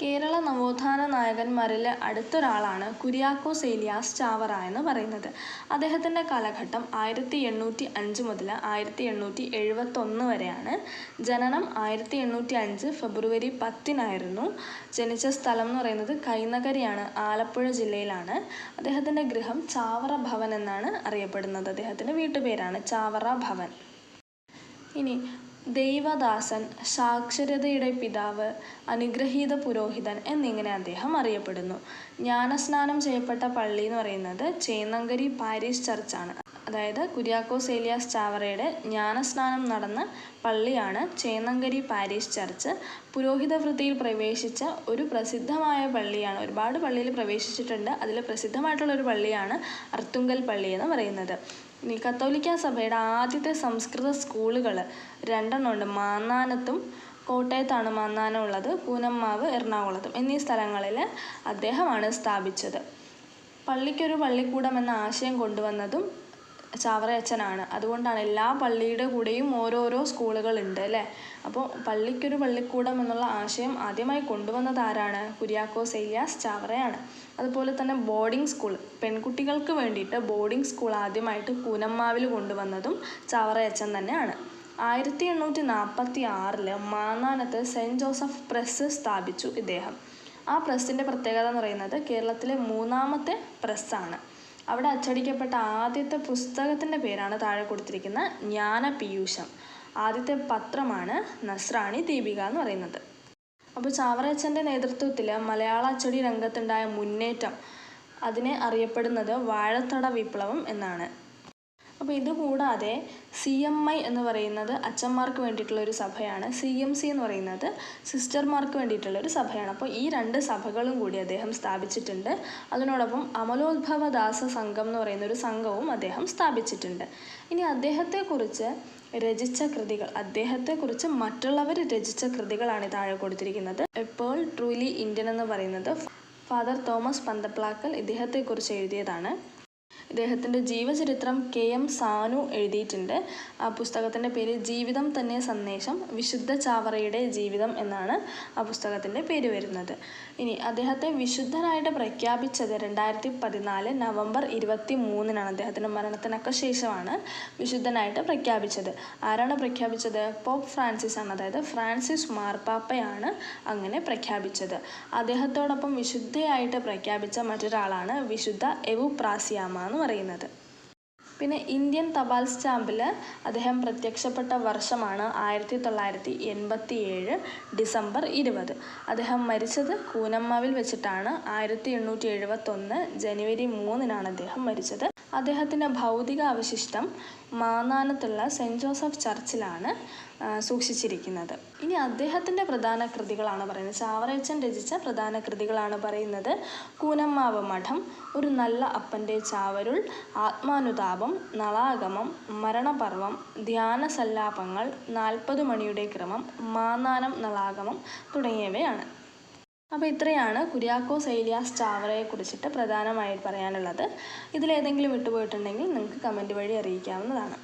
കേരള നവോത്ഥാന നായകന്മാരിൽ അടുത്തൊരാളാണ് കുര്യാക്കോസ് ഏലിയാസ് ചാവറ എന്ന് പറയുന്നത്. അദ്ദേഹത്തിന്റെ കാലഘട്ടം ആയിരത്തി എണ്ണൂറ്റി അഞ്ച് മുതൽ ആയിരത്തി എണ്ണൂറ്റി എഴുപത്തൊന്ന് വരെയാണ്. ജനനം ആയിരത്തി എണ്ണൂറ്റി അഞ്ച് ഫെബ്രുവരി പത്തിനായിരുന്നു. ജനിച്ച സ്ഥലം എന്ന് പറയുന്നത് കൈനകരിയാണ് ആലപ്പുഴ ജില്ലയിലാണ്. അദ്ദേഹത്തിന്റെ ഗൃഹം ചാവറ ഭവൻ എന്നാണ് അറിയപ്പെടുന്നത്. അദ്ദേഹത്തിന്റെ വീട്ടുപേരാണ് ചാവറ ഭവൻ. ഇനി ദൈവദാസൻ സാക്ഷരതയുടെ പിതാവ് അനുഗ്രഹീത പുരോഹിതൻ എന്നിങ്ങനെ അദ്ദേഹം അറിയപ്പെടുന്നു. ജ്ഞാനസ്നാനം ചെയ്യപ്പെട്ട പള്ളി എന്ന് പറയുന്നത് ചേന്നങ്കരി പാരീഷ് ചർച്ചാണ്. അതായത് കുര്യാക്കോസ് ഏലിയാസ് ചാവറയുടെ ജ്ഞാനസ്നാനം നടന്ന പള്ളിയാണ് ചേന്നങ്കരി പാരീഷ് ചർച്ച്. പുരോഹിത വൃത്തിയിൽ പ്രവേശിച്ച ഒരു പ്രസിദ്ധമായ പള്ളിയാണ്. ഒരുപാട് പള്ളിയിൽ പ്രവേശിച്ചിട്ടുണ്ട്. അതിൽ പ്രസിദ്ധമായിട്ടുള്ള ഒരു പള്ളിയാണ് അർത്തുങ്കൽ പള്ളി എന്ന് പറയുന്നത്. ഇനി കത്തോലിക്ക സഭയുടെ ആദ്യത്തെ സംസ്കൃത സ്കൂളുകൾ രണ്ടെണ്ണം ഉണ്ട് മാന്നാനത്തും കോട്ടയത്താണ് മാന്നാനം ഉള്ളത് പൂനമ്മാവ് എറണാകുളത്തും എന്നീ സ്ഥലങ്ങളിൽ അദ്ദേഹമാണ് സ്ഥാപിച്ചത്. പള്ളിക്കൊരു പള്ളിക്കൂടം എന്ന ആശയം കൊണ്ടുവന്നതും ചാവറയച്ചനാണ്. അതുകൊണ്ടാണ് എല്ലാ പള്ളിയുടെ കൂടെയും ഓരോരോ സ്കൂളുകളുണ്ട് അല്ലേ? അപ്പോൾ പള്ളിക്കൊരു പള്ളിക്കൂടം എന്നുള്ള ആശയം ആദ്യമായി കൊണ്ടുവന്നത് ആരാണ്? കുര്യാക്കോസ് ഏലിയാസ് ചാവറയാണ്. അതുപോലെ തന്നെ ബോർഡിംഗ് സ്കൂൾ. പെൺകുട്ടികൾക്ക് വേണ്ടിയിട്ട് ബോർഡിംഗ് സ്കൂൾ ആദ്യമായിട്ട് കൂനമ്മാവിൽ കൊണ്ടുവന്നതും ചാവറയച്ചൻ തന്നെയാണ്. ആയിരത്തി എണ്ണൂറ്റി നാൽപ്പത്തി ആറിൽ മാന്നാനത്ത് സെന്റ് ജോസഫ് പ്രസ് സ്ഥാപിച്ചു ഇദ്ദേഹം. ആ പ്രസ്സിന്റെ പ്രത്യേകത എന്ന് പറയുന്നത് കേരളത്തിലെ മൂന്നാമത്തെ പ്രസ്സാണ്. അവിടെ അച്ചടിക്കപ്പെട്ട ആദ്യത്തെ പുസ്തകത്തിന്റെ പേരാണ് താഴെ കൊടുത്തിരിക്കുന്ന ജ്ഞാനപീയൂഷം. ആദ്യത്തെ പത്രമാണ് നസ്രാണി ദീപിക എന്ന് പറയുന്നത്. അപ്പോൾ ചാവറച്ചന്റെ നേതൃത്വത്തിൽ മലയാള അച്ചടി രംഗത്തുണ്ടായ മുന്നേറ്റം അതിനെ അറിയപ്പെടുന്നത് വാഴത്തട വിപ്ലവം എന്നാണ്. അപ്പോൾ ഇത് കൂടാതെ സി എം ഐ എന്ന് പറയുന്നത് അച്ഛന്മാർക്ക് വേണ്ടിയിട്ടുള്ള ഒരു സഭയാണ്. സി എം സി എന്ന് പറയുന്നത് സിസ്റ്റർമാർക്ക് വേണ്ടിയിട്ടുള്ള ഒരു സഭയാണ്. അപ്പോൾ ഈ രണ്ട് സഭകളും കൂടി അദ്ദേഹം സ്ഥാപിച്ചിട്ടുണ്ട്. അതിനോടൊപ്പം അമലോത്ഭവ ദാസ സംഘം എന്ന് പറയുന്ന ഒരു സംഘവും അദ്ദേഹം സ്ഥാപിച്ചിട്ടുണ്ട്. ഇനി അദ്ദേഹത്തെക്കുറിച്ച് രചിച്ച കൃതികൾ അദ്ദേഹത്തെക്കുറിച്ച് മറ്റുള്ളവർ രചിച്ച കൃതികളാണ് താഴെ കൊടുത്തിരിക്കുന്നത്. എപ്പോൾ ട്രൂലി ഇന്ത്യൻ എന്ന് പറയുന്നത് ഫാദർ തോമസ് പന്തപ്ലാക്കൽ ഇദ്ദേഹത്തെക്കുറിച്ച് എഴുതിയതാണ്. ഇദ്ദേഹത്തിന്റെ ജീവചരിത്രം കെ എം സാനു എഴുതിയിട്ടുണ്ട്. ആ പുസ്തകത്തിന്റെ പേര് ജീവിതം തന്നെ സന്ദേശം വിശുദ്ധ ചാവറയുടെ ജീവിതം എന്നാണ് ആ പുസ്തകത്തിന്റെ പേര് വരുന്നത്. ഇനി അദ്ദേഹത്തെ വിശുദ്ധനായിട്ട് പ്രഖ്യാപിച്ചത് രണ്ടായിരത്തി പതിനാല് നവംബർ ഇരുപത്തി മൂന്നിനാണ് അദ്ദേഹത്തിന്റെ മരണത്തിനൊക്കെ ശേഷമാണ് വിശുദ്ധനായിട്ട് പ്രഖ്യാപിച്ചത്. ആരാണ് പ്രഖ്യാപിച്ചത്? പോപ്പ് ഫ്രാൻസിസ് ആണ്. അതായത് ഫ്രാൻസിസ് മാർപ്പാപ്പയാണ് അങ്ങനെ പ്രഖ്യാപിച്ചത്. അദ്ദേഹത്തോടൊപ്പം വിശുദ്ധയായിട്ട് പ്രഖ്യാപിച്ച മറ്റൊരാളാണ് വിശുദ്ധ എവു പ്രാസിയാമ പറയുന്നത്. പിന്നെ ഇന്ത്യൻ തപാൽ സ്റ്റാമ്പിൽ അദ്ദേഹം പ്രത്യക്ഷപ്പെട്ട വർഷമാണ് ആയിരത്തി തൊള്ളായിരത്തി എൺപത്തി ഏഴ് ഡിസംബർ ഇരുപത്. അദ്ദേഹം മരിച്ചത് കൂനമ്മാവിൽ വെച്ചിട്ടാണ്. ആയിരത്തി എണ്ണൂറ്റി എഴുപത്തൊന്ന് ജനുവരി മൂന്നിനാണ് അദ്ദേഹം മരിച്ചത്. അദ്ദേഹത്തിന്റെ ഭൗതിക അവശിഷ്ടം മാന്നാനത്തുള്ള സെന്റ് ജോസഫ് ചർച്ചിലാണ് സൂക്ഷിച്ചിരിക്കുന്നത്. ഇനി അദ്ദേഹത്തിന്റെ പ്രധാന കൃതികളാണ് പറയുന്നത്. ചാവറയച്ചൻ രചിച്ച പ്രധാന കൃതികളാണ് പറയുന്നത്. കൂനമ്മാവ് മഠം ഒരു നല്ല അപ്പന്റെ ചാവരുൾ ആത്മാനുതാപം നളാഗമം മരണപർവം ധ്യാന സല്ലാപങ്ങൾ നാൽപ്പത് മണിയുടെ ക്രമം മാന്നാനം നളാഗമം തുടങ്ങിയവയാണ്. അപ്പോൾ ഇത്രയാണ് കുര്യാക്കോസ് ഏലിയാസ് ചാവറയെ കുറിച്ചിട്ട് പ്രധാനമായി പറയാനുള്ളത്. ഇതിലേതെങ്കിലും വിട്ടുപോയിട്ടുണ്ടെങ്കിൽ നിങ്ങൾക്ക് കമന്റ് വഴി അറിയിക്കാവുന്നതാണ്.